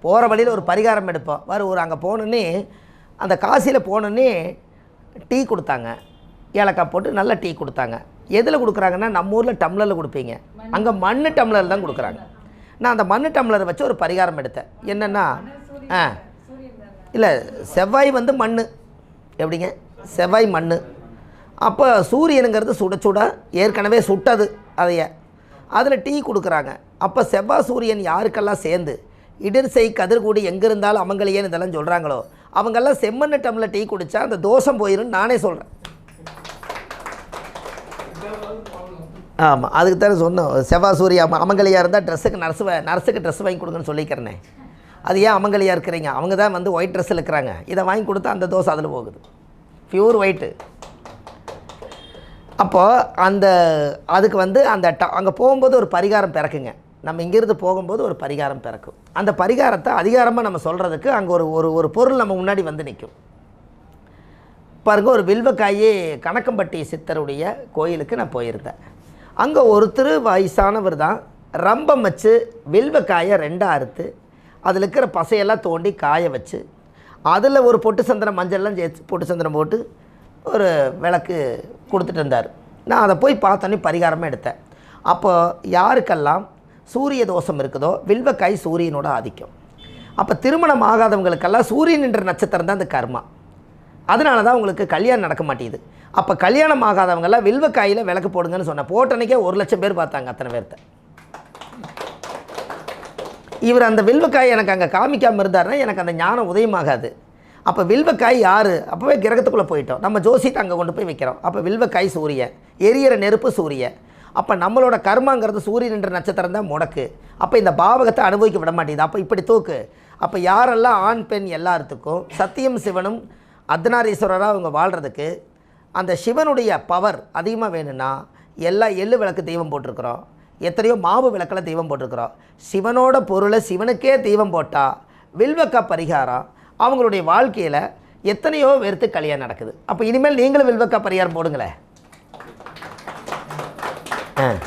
போகிற வழியில் ஒரு பரிகாரம் எடுப்போம். வர ஒரு அங்கே போனோன்னே அந்த காசியில் போனோன்னே டீ கொடுத்தாங்க. ஏலக்காய் போட்டு நல்ல டீ கொடுத்தாங்க. எதில் கொடுக்குறாங்கன்னா நம்ம ஊரில் டம்ளரில் கொடுப்பீங்க. அங்கே மண் டம்ளர் தான் கொடுக்குறாங்க. நான் அந்த மண் டம்ளரை வச்சு ஒரு பரிகாரம் எடுத்தேன். என்னென்னா ஆ. இல்லை செவ்வாய் வந்து மண் எப்படிங்க? செவ்வாய் மண் அப்போ சூரியனுங்கிறது சுட சுட ஏற்கனவே சுட்டது அதைய. அதில் டீ கொடுக்குறாங்க. அப்போ செவ்வாய் சூரியன் யாருக்கெல்லாம் சேர்ந்து இடர்சை கதிர்கூடி எங்கே இருந்தாலும் அவங்களையேன்னு இதெல்லாம் சொல்கிறாங்களோ அவங்கெல்லாம் செம்மண்ணு டம்ளர் டீ குடித்தா அந்த தோஷம் போயிடும் நானே சொல்கிறேன் ஆமாம் அதுக்கு தானே சொன்னோம். செவ்வா சூரிய அமங்கலையாக இருந்தால் ட்ரெஸ்ஸுக்கு நர்ஸு நர்ஸுக்கு ட்ரெஸ் வாங்கி கொடுங்கன்னு சொல்லிக்கிறேனே. அது ஏன் அமங்கலையாக இருக்கிறீங்க? அவங்க தான் வந்து ஒயிட் ட்ரெஸ்ஸில் இருக்கிறாங்க இதை வாங்கி கொடுத்தா அந்த தோசை அதில் போகுது. ப்யூர் ஒயிட்டு அப்போது அந்த அதுக்கு வந்து அந்த ட அங்கே போகும்போது ஒரு பரிகாரம் பிறக்குங்க. நம்ம இங்கேருந்து போகும்போது ஒரு பரிகாரம் பிறக்கும். அந்த பரிகாரத்தை அதிகாரமாக நம்ம சொல்கிறதுக்கு அங்கே ஒரு ஒரு ஒரு பொருள் நம்ம முன்னாடி வந்து நிற்கும் பாருங்கள் ஒரு வில்வக்காயே கணக்கம்பட்டி சித்தருடைய கோயிலுக்கு நான் போயிருந்தேன். அங்கே ஒருத்தர் வயசானவர் தான் ரம்பம் வச்சு வில்வக்காயை ரெண்டாக அறுத்து அதில் இருக்கிற பசையெல்லாம் தோண்டி காய வச்சு அதில் ஒரு பொட்டு சந்திரம் மஞ்சள்லாம் சேர்த்து பொட்டு சந்திரம் போட்டு ஒரு விளக்கு கொடுத்துட்டு இருந்தார். நான் அதை போய் பார்த்தோன்னே பரிகாரமாக எடுத்தேன். அப்போ யாருக்கெல்லாம் சூரிய தோஷம் இருக்குதோ வில்வக்காய் சூரியனோட ஆதிக்கம். அப்போ திருமணம் ஆகாதவங்களுக்கெல்லாம் சூரியன் என்ற நட்சத்திரம் தான் இந்த கர்மா. அதனால தான் உங்களுக்கு கல்யாணம் நடக்க மாட்டேங்குது. அப்போ கல்யாணம் ஆகாதவங்கெல்லாம் வில்வக்காயில் விளக்கு போடுங்கன்னு சொன்னேன் போட்டனைக்கே ஒரு லட்சம் பேர் பார்த்தாங்க அத்தனை பேர்த்த. இவர் அந்த வில்வக்காய் எனக்கு அங்கே காமிக்காமல் இருந்தாருன்னா எனக்கு அந்த ஞானம் உதயமாகாது. அப்போ வில்வக்காய் யார்? அப்போவே கிரகத்துக்குள்ளே போயிட்டோம். நம்ம ஜோசிட்டு அங்கே கொண்டு போய் வைக்கிறோம். அப்போ வில்வக்காய் சூரியன் எரியிற நெருப்பு சூரியன். அப்போ நம்மளோட கர்மாங்கிறது சூரியன் என்ற நட்சத்திரம் தான் முடக்கு. அப்போ இந்த பாவகத்தை அனுபவிக்க விட மாட்டேங்குது. அப்போ இப்படி தூக்கு. அப்போ யாரெல்லாம் ஆண் பெண் எல்லாத்துக்கும் சத்தியம் சிவனும் அர்த்தநாரீஸ்வரராக அவங்க வாழ்கிறதுக்கு அந்த சிவனுடைய பவர் அதிகமாக வேணும்னா எல்லா எள்ளு விளக்கு தெய்வம் போட்டிருக்கிறோம். எத்தனையோ மாவு விளக்கில் தெய்வம் போட்டிருக்கிறோம். சிவனோட பொருளை சிவனுக்கே தெய்வம் போட்டால் வில்வக்க பரிகாரம் அவங்களுடைய வாழ்க்கையில் எத்தனையோ பேர்த்து கல்யாணம் நடக்குது. அப்போ இனிமேல் நீங்களும் வில்வக்க பரிகாரம் போடுங்களேன். ஆ